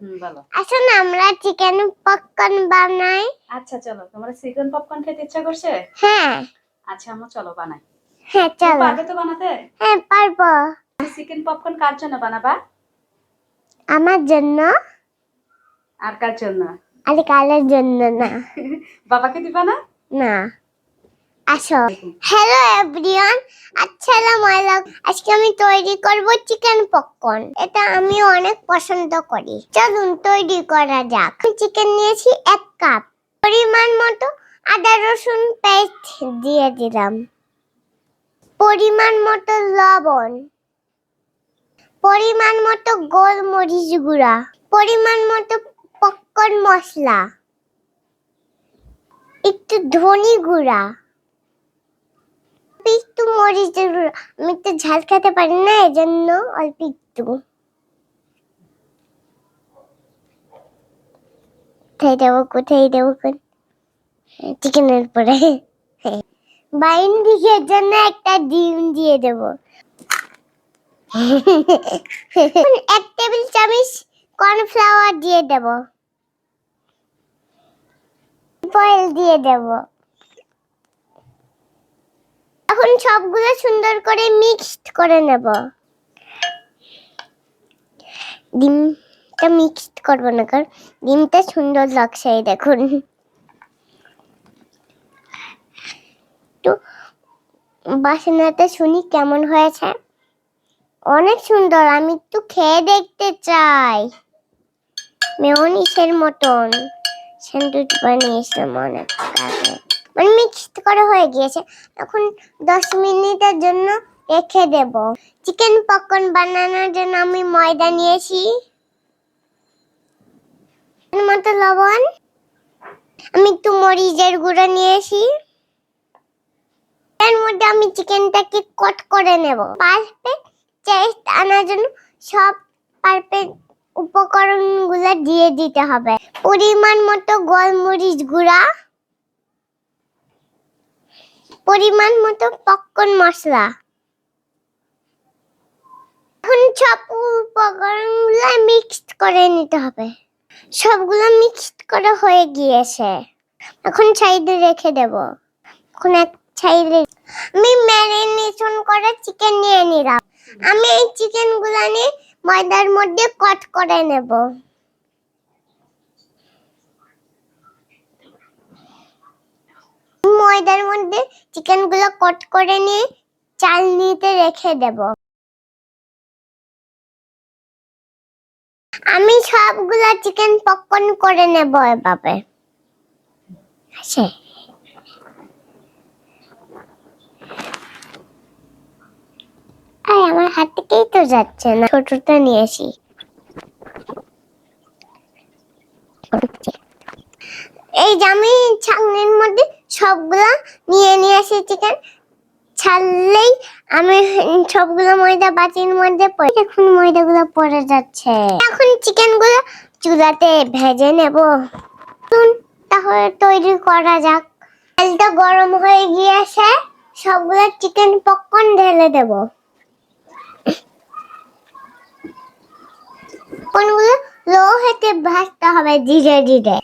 বলো। আসুন আমরা চিকেন পপকর্ন বানাই। আচ্ছা চলো। তোমার চিকেন পপকর্ন খেতে ইচ্ছা করছে? হ্যাঁ। আচ্ছা আমরা চলো বানাই। হ্যাঁ চলো। পারবে তো বানাতে? হ্যাঁ পারব। চিকেন পপকর্ন কার জন্য বানাবা? আমার জন্য? আর কার জন্য? আর কালের জন্য না। বাবাকে দিবা না? না। আসো। হ্যালো এভরিওয়ান আসসালামু আলাইকুম। আজকে আমি তৈরি করব চিকেন পপকর্ন এটা আমি অনেক পছন্দ করি। চলুন তৈরি করা যাক। চিকেন নিয়েছি এক কাপ পরিমাণ মতো আদা, রসুন পেস্ট দিয়ে দিলাম। পরিমাণ মতো লবণ। পরিমাণ মতো গোলমরিচ গুঁড়া। পরিমাণ মতো পপকর্ন মশলা। একটু ধনি গুঁড়া। একটু মরিচের গুঁড়া আমি তো ঝাল খেতে পারি না, এজন্য অল্প একটু। কোথায় কোথায় দেবো চিকেনের পরে। বাইন্ডিংয়ের জন্য একটা ডিম দিয়ে দেবো। এক টেবিল চামচ কর্নফ্লাওয়ার দিয়ে দেবো। অয়েল দিয়ে দেবো। এখন সবগুলো সুন্দর করে মিক্সড করে নেব। ডিমটা মিক্সড করব না, কারণ ডিমটা সুন্দর লাগছে দেখুন। একটু বাসনাটা শুনি কেমন হয়েছে। অনেক সুন্দর, আমি একটু খেয়ে দেখতে চাই। মেয়নিসের মতন। স্যান্ডউইচ বানিয়েছিলাম অনেক আগে। মানে মিক্সড করা হয়ে গিয়েছে। এখন দশ মিনিটের জন্য রেখে দেব। চিকেন পপকর্ন বানানোর জন্য আমি ময়দা নিয়েছি। মতো লবণ। আমি একটু মরিচের গুঁড়ো নিয়েছি। এর মধ্যে আমি চিকেনটাকে কট করে নেব। পারফেক্ট টেস্ট আনার জন্য সব পারফেক্ট উপকরণগুলো দিয়ে দিতে হবে। পরিমাণ মতো গোলমরিচ গুঁড়া। পরিমাণ মতো পপকর্ন মশলা। এখন সব উপকরণগুলো মিক্সড করে নিতে হবে। সবগুলো মিক্সড করা হয়ে গিয়েছে। এখন সাইডে রেখে দেব। এখন এক সাইডে আমি ম্যারিনেশন করা চিকেন নিয়ে নিলাম। আমি এই চিকেনগুলো নিয়ে ময়দার মধ্যে কট করে নেব। ময়দার মধ্যে চিকেনগুলো কট করে নিয়ে চালনিতে রেখে দেব। আমি সবগুলো চিকেন পপকর্ন করে নেব এভাবে। আছে আমার হাত থেকেই তো যাচ্ছে না। ছোটটা নিয়ে আসি। এই যে আমি ছাগনির মধ্যে সবগুলা নিয়ে নিয়ে আসি চিকেন ছাড়লেই আমি সবগুলো ময়দা বাটির মধ্যে পড়ে এখন ময়দাগুলো পড়ে যাচ্ছে। এখন চিকেনগুলো চুলাতে ভেজে নেব। তাহলে তৈরি করা যাক। তেলটা গরম হয়ে গিয়েছে। সবগুলো চিকেন পপকর্ন ঢেলে দেব। কোনগুলো লো হেতে ভাজতে হবে ধীরে ধীরে।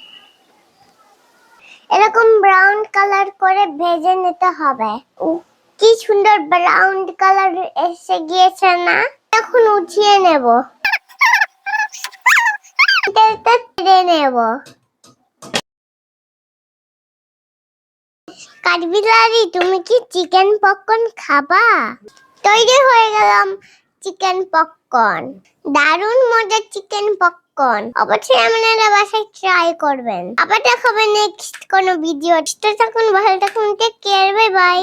কালার করে ভেজে নিতে হবে। কি সুন্দর ব্রাউন কালার এসে গিয়েছে না? এখন উঠিয়ে নেব। তেলটা নেব। তুমি কি চিকেন পপকর্ন খাবা? তৈরি হয়ে গেলাম চিকেন পপকর্ন দারুণ মজার চিকেন পপকর্ন অবশ্যই আপনারা বাসায় ট্রাই করবেন। আবার দেখাবেন নেক্সট কোনো ভিডিও থাকুন ভালো থাকুন টেক কেয়ার বাই বাই